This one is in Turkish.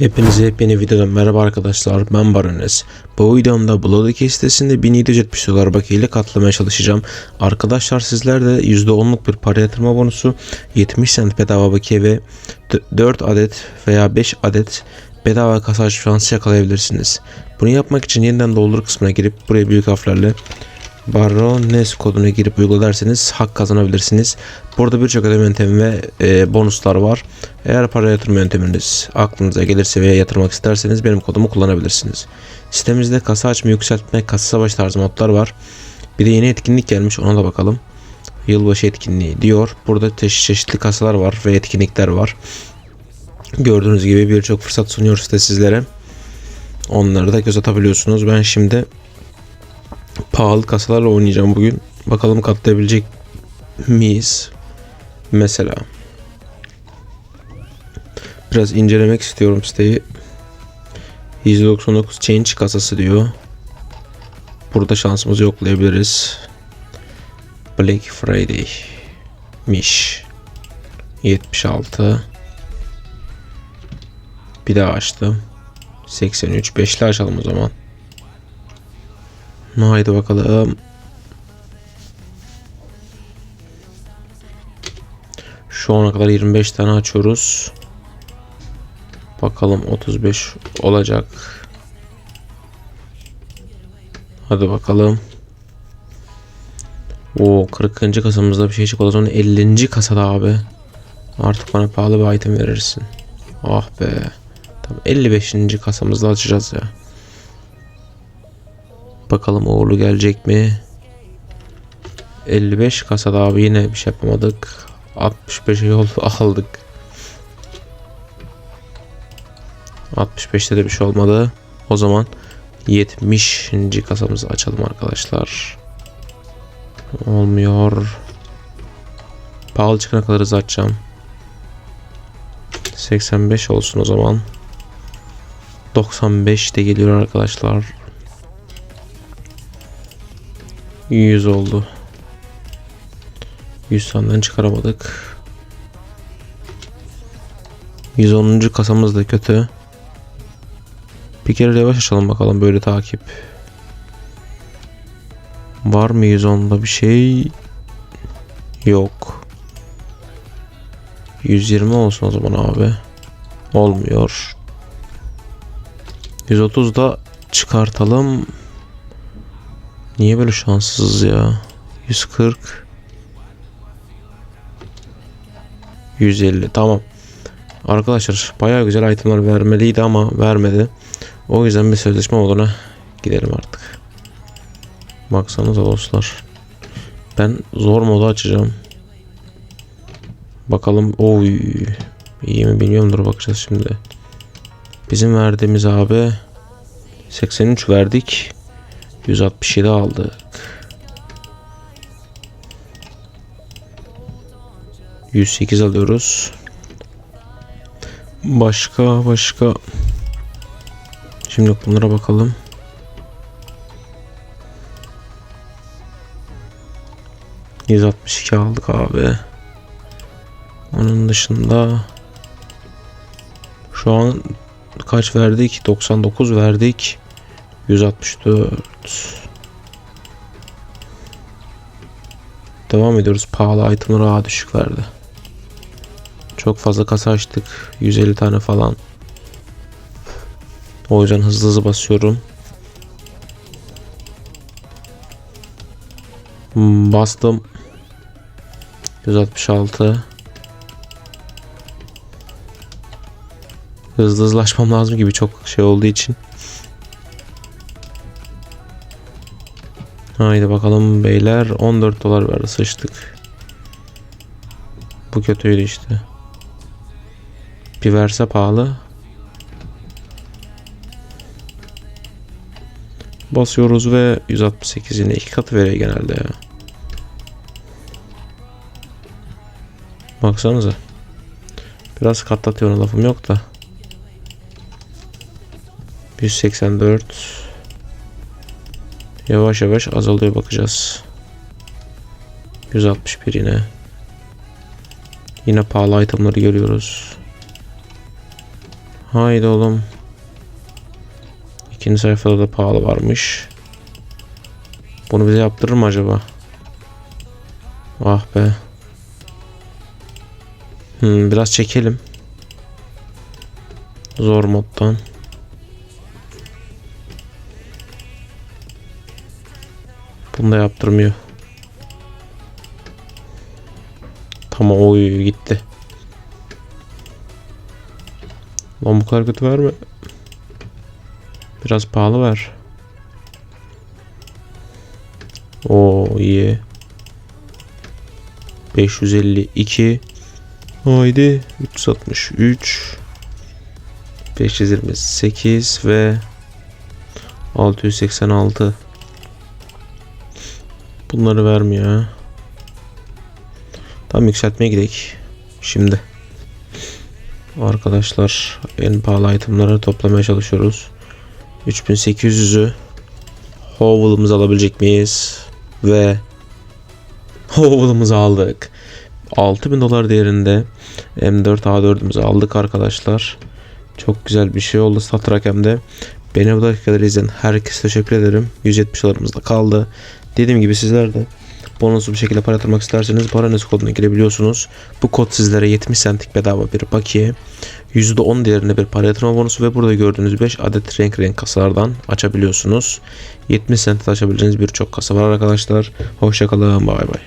Hepinize yepyeni videodan merhaba arkadaşlar ben Barones. Bu videomda Bloodicay sitesinde 1770 dolar bakiyeyle katlamaya çalışacağım. Arkadaşlar sizler de %10'luk bir para yatırma bonusu 70 cent bedava bakiye ve 4 adet veya 5 adet bedava kasa şansı yakalayabilirsiniz. Bunu yapmak için yeniden doldur kısmına girip buraya büyük harflerle Barones koduna girip uygularsanız hak kazanabilirsiniz. Burada birçok ödeme yöntemi ve e, bonuslar var. Eğer para yatırma yönteminiz aklınıza gelirse veya yatırmak isterseniz benim kodumu kullanabilirsiniz. Sitemizde kasa açma, yükseltme, kasa savaş tarzı modlar var. Bir de yeni etkinlik gelmiş ona da bakalım. Yılbaşı etkinliği diyor. Burada çeşit çeşitli kasalar var ve etkinlikler var. Gördüğünüz gibi birçok fırsat sunuyor site sizlere. Onları da göz atabiliyorsunuz. Ben şimdi pahalı kasalarla oynayacağım bugün. Bakalım katlayabilecek miyiz? Mesela. Biraz incelemek istiyorum siteyi. 199 change kasası diyor. Burada şansımızı yoklayabiliriz. Black Friday miş. 76 Bir daha açtım. 83 5'li açalım o zaman. Haydi bakalım. Şu ana kadar 25 tane açıyoruz. Bakalım 35 olacak. Hadi bakalım. O 40. kasamızda bir şey çıktı. O zaman 50. kasada abi. Artık bana pahalı bir item verirsin. Ah be. Tamam 55. kasamızda açacağız ya. Bakalım uğurlu gelecek mi? 55 kasada abi yine bir şey yapamadık. 65 yol aldık. 65'te de bir şey olmadı. O zaman 70. kasamızı açalım arkadaşlar. Olmuyor. Pahalı çıkana kadar hızlı açacağım. 85 olsun o zaman. 95 de geliyor arkadaşlar. 100 oldu. 100 sandalye çıkaramadık. 110. kasamız da kötü. Bir kere yavaş açalım bakalım böyle takip. Var mı 110'da bir şey? Yok. 120 olsun o zaman abi. Olmuyor. 130 da çıkartalım. Niye böyle şanssız ya? 140 150 tamam. Arkadaşlar bayağı güzel itemler vermeliydi ama vermedi. O yüzden bir sözleşme moduna gidelim artık. Baksanıza dostlar. Ben zor modu açacağım. Bakalım. Oy. İyi mi bilmiyorum. Dur bakacağız şimdi. Bizim verdiğimiz abi 83 verdik. 167 aldık. 108 alıyoruz. Başka başka. Şimdi bunlara bakalım. ...162 aldık abi. Onun dışında... Şu an kaç verdik? 99 verdik. 164 Devam ediyoruz. Pahalı itemları daha düşük verdi. Çok fazla kasa açtık. 150 tane falan. O yüzden hızlı hızlı basıyorum. Bastım. 166 Hızlı açmam lazım gibi çok şey olduğu için. Haydi bakalım beyler 14 dolar verdi sıçtık. Bu kötüydü işte. Bir verse pahalı. Basıyoruz ve 168 yine iki katı veriyor genelde ya. Baksanıza. Biraz katlatıyor lafım yok da. 184 Yavaş yavaş azalıyor bakacağız. 161 yine. Yine pahalı itemları görüyoruz. Haydi oğlum. İkinci sayfada da pahalı varmış. Bunu bize yaptırır mı acaba? Ah be. Hmm, biraz çekelim. Zor moddan. Bunu da yaptırmıyor. Tamam oy gitti. Lan bu kadar kötü verme. Biraz pahalı ver. Oo iyi. 552 Haydi 363 528 ve 686 Bunları vermiyor. Tam yükseltmeye gidelim. Şimdi. Arkadaşlar en pahalı itemları toplamaya çalışıyoruz. 3800'ü Hovel'ımızı alabilecek miyiz? Ve Hovel'ımızı aldık. 6000 dolar değerinde M4 A4'ümüzü aldık arkadaşlar. Çok güzel bir şey oldu stat rakemde. Beni bu dakikaları izleyen herkese teşekkür ederim. 170 dolarımız da kaldı. Dediğim gibi sizler de bonuslu bir şekilde para yatırmak isterseniz paranız koduna girebiliyorsunuz. Bu kod sizlere 70 centlik bedava bir bakiye. %10 değerinde bir para yatırma bonusu ve burada gördüğünüz 5 adet renk renk kasalardan açabiliyorsunuz. 70 cent açabileceğiniz birçok kasa var arkadaşlar. Hoşçakalın bay bay.